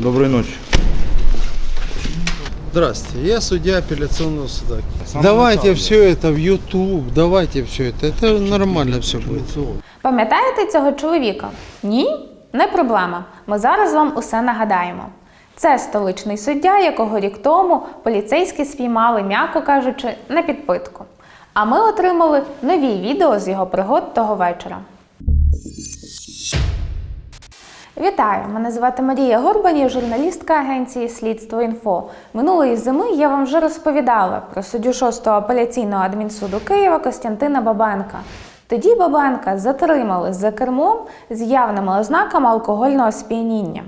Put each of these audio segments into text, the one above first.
Доброй ночи. Здравствуйте, я судья апелляционного суда. самого давайте начала. все это в YouTube, давайте все это, это нормально все будет. Пам'ятаєте цього чоловіка? Ні? Не проблема. Ми зараз вам усе нагадаємо. Це столичний суддя, якого рік тому поліцейські спіймали, м'яко кажучи, на підпитку. А ми отримали нові відео з його пригод того вечора. Вітаю! Мене звати Марія Горбань, я журналістка агенції Слідство інфо. Минулої зими я вам вже розповідала про суддю 6-го апеляційного адмінсуду Києва Костянтина Бабенка. Тоді Бабенка затримали за кермом з явними ознаками алкогольного сп'яніння.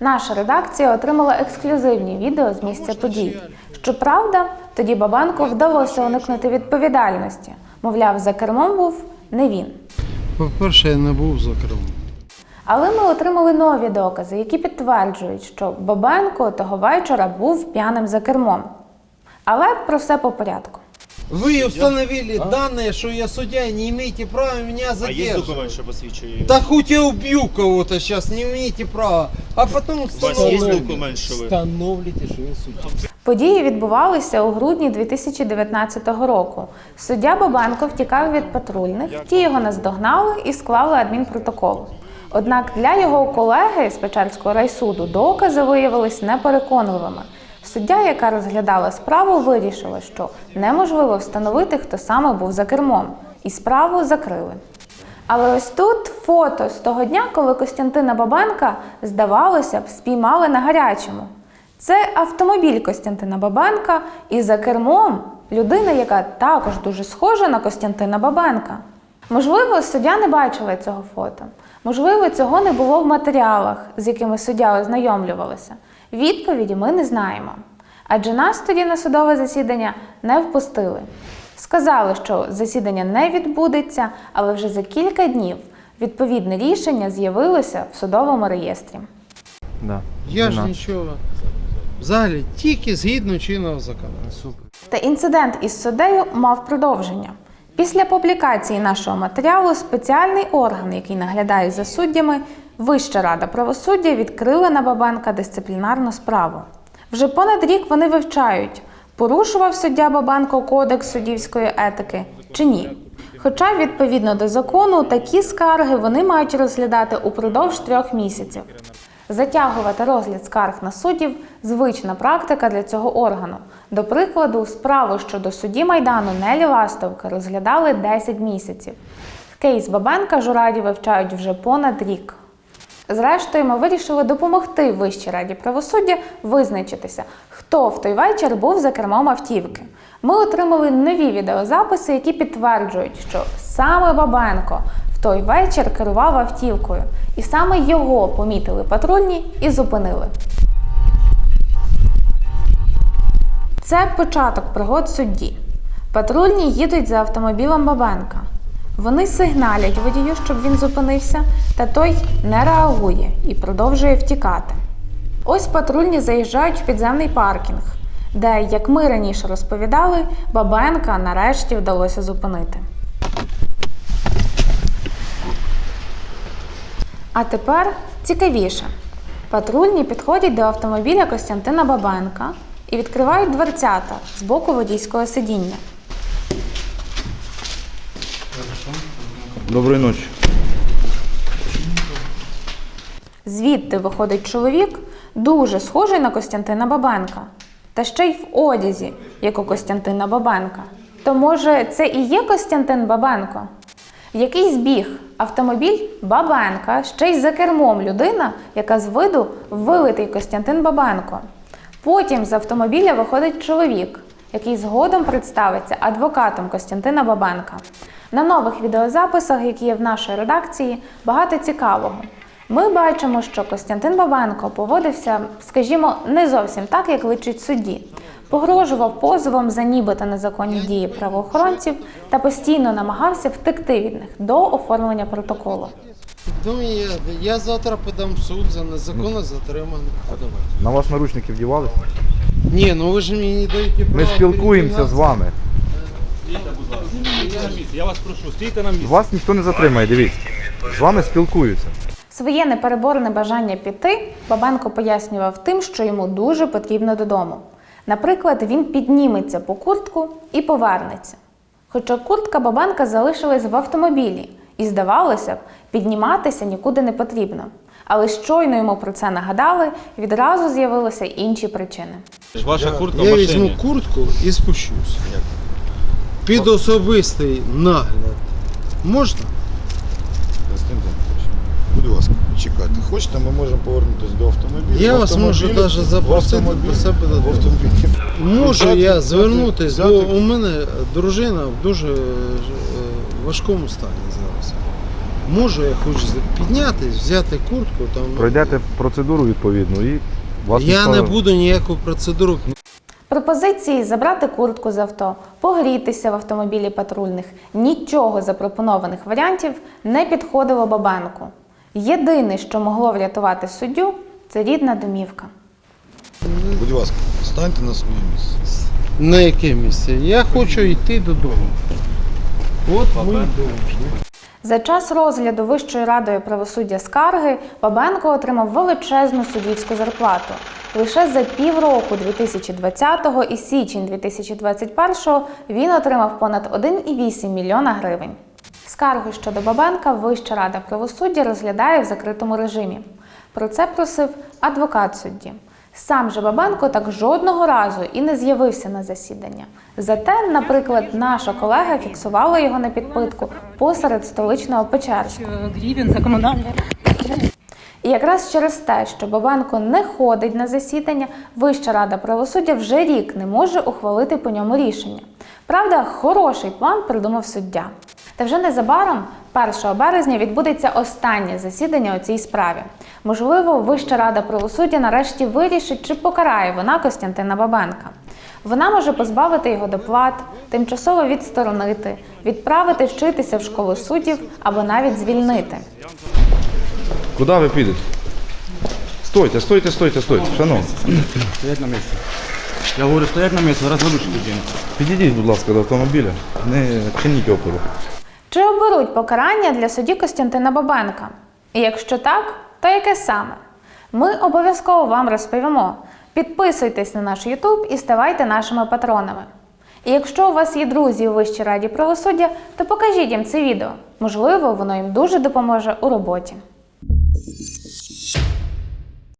Наша редакція отримала ексклюзивні відео з місця подій. Щоправда, тоді Бабенку вдалося уникнути відповідальності. Мовляв, за кермом був не він. По-перше, я не був за кермом. Але ми отримали нові докази, які підтверджують, що Бабенко того вечора був п'яним за кермом. Але про все по порядку. Вы установили данные, что я судья, и не имеете права меня А є задерживать. документ, що посвідчує? Да хоть я убью кого-то сейчас, не имеете права. А потом У вас є установите. документ, що ви? Установите, что я судья. Події відбувалися у грудні 2019 року. Суддя Бабенко втікав від патрульних, ті його наздогнали і склали адмінпротокол. Однак для його колеги з Печерського райсуду докази виявились непереконливими. Суддя, яка розглядала справу, вирішила, що неможливо встановити, хто саме був за кермом, і справу закрили. Але ось тут фото з того дня, коли Костянтина Бабенка, здавалося б, спіймали на гарячому. Це автомобіль Костянтина Бабенка, і за кермом людина, яка також дуже схожа на Костянтина Бабенка. Можливо, суддя не бачила цього фото. Можливо, цього не було в матеріалах, з якими суддя ознайомлювалася. Відповіді ми не знаємо. Адже нас тоді на судове засідання не впустили. Сказали, що засідання не відбудеться, але вже за кілька днів відповідне рішення з'явилося в судовому реєстрі. Да. Я ж нічого. Взагалі, тільки згідно чинного закону. Супер. Та інцидент із суддею мав продовження. Після публікації нашого матеріалу спеціальний орган, який наглядає за суддями, Вища рада правосуддя відкрила на Бабенка дисциплінарну справу. Вже понад рік вони вивчають, порушував суддя Бабенко кодекс суддівської етики чи ні. Хоча, відповідно до закону, такі скарги вони мають розглядати упродовж трьох місяців. Затягувати розгляд скарг на суддів звична практика для цього органу. До прикладу, справу щодо судді Майдану Нелі Ластовки розглядали 10 місяців. Кейс Бабенка жураді вивчають вже понад рік. Зрештою, ми вирішили допомогти Вищій раді правосуддя визначитися, хто в той вечір був за кермом автівки. Ми отримали нові відеозаписи, які підтверджують, що саме Бабенко в той вечір керував автівкою, і саме його помітили патрульні і зупинили. Це початок пригод судді. Патрульні їдуть за автомобілем Бабенка. Вони сигналять водію, щоб він зупинився, та той не реагує і продовжує втікати. Ось патрульні заїжджають в підземний паркінг, де, як ми раніше розповідали, Бабенка нарешті вдалося зупинити. А тепер цікавіше. Патрульні підходять до автомобіля Костянтина Бабенка і відкривають дверцята з боку водійського сидіння. Доброй ночи. Звідти виходить чоловік, дуже схожий на Костянтина Бабенка, та ще й в одязі, як у Костянтина Бабенка. То може це і є Костянтин Бабенко? Який збіг автомобіль Бабенка, ще й за кермом людина, яка з виду вилитий Костянтин Бабенко. Потім з автомобіля виходить чоловік, який згодом представиться адвокатом Костянтина Бабенка. На нових відеозаписах, які є в нашій редакції, багато цікавого. Ми бачимо, що Костянтин Бабенко поводився, скажімо, не зовсім так, як личить судді. Погрожував позовом за нібито незаконні дії правоохоронців та постійно намагався втекти від них до оформлення протоколу. Думаю, я, я завтра подам в суд за незаконно затриманих. На вас наручники вдівали? Ні, ну ви ж мені не даєте права. Ми спілкуємося з вами. Я вас прошу, стійте на місці. Вас ніхто не затримає, дивіться. З вами спілкуються. Своє непереборне бажання піти Бабенко пояснював тим, що йому дуже потрібно додому. Наприклад, він підніметься по куртку і повернеться. Хоча куртка Бабенка залишилась в автомобілі, і здавалося б, підніматися нікуди не потрібно. Але щойно йому про це нагадали, відразу з'явилися інші причини. Ваша куртка в Я машині. візьму куртку і спущусь. Під особистий нагляд. Можна? Константин Петрович, будь ласка, чекайте. Хочете, ми можемо повернутися до автомобіля. Я В вас можу автомобілі- даже запросити в автомобілі- до себе в додому. автомобілі. Можу Взяти- я звернутися, бо взяти- у мене дружина в дуже е, важкому стані зараз. Можу я хоч піднятись, взяти куртку там. Пройдете процедуру відповідну і вас Я не буду ніяку процедуру. Пропозиції забрати куртку з авто, погрітися в автомобілі патрульних. Нічого запропонованих варіантів не підходило Бабенку. Єдине, що могло врятувати суддю, це рідна домівка. Будь ласка, станьте на своє місце. На яке місце? Я хочу йти додому. От дом. За час розгляду Вищою радою правосуддя скарги Бабенко отримав величезну суддівську зарплату. Лише за півроку 2020-го і січень 2021-го він отримав понад 1,8 мільйона гривень. Скаргу щодо Бабенка Вища рада правосуддя розглядає в закритому режимі. Про це просив адвокат судді. Сам же Бабенко так жодного разу і не з'явився на засідання. Зате, наприклад, наша колега фіксувала його на підпитку посеред столичного за коммунальные. І якраз через те, що Бабенко не ходить на засідання, Вища рада правосуддя вже рік не може ухвалити по ньому рішення. Правда, хороший план придумав суддя. Та вже незабаром, 1 березня, відбудеться останнє засідання у цій справі. Можливо, Вища рада правосуддя нарешті вирішить, чи покарає вона Костянтина Бабенка. Вона може позбавити його доплат, тимчасово відсторонити, відправити вчитися в школу суддів або навіть звільнити. Куди ви підете? Стойте, стойте, стойте, стойте. Шановні, Стоять на місці. Я говорю, стоять на місці, зараз людину. підійдіть, будь ласка, до автомобіля. Не чиніть опору. Чи оберуть покарання для судді Костянтина Бабенка? І якщо так, то яке саме? Ми обов'язково вам розповімо. Підписуйтесь на наш YouTube і ставайте нашими патронами. І якщо у вас є друзі у Вищій раді правосуддя, то покажіть їм це відео. Можливо, воно їм дуже допоможе у роботі.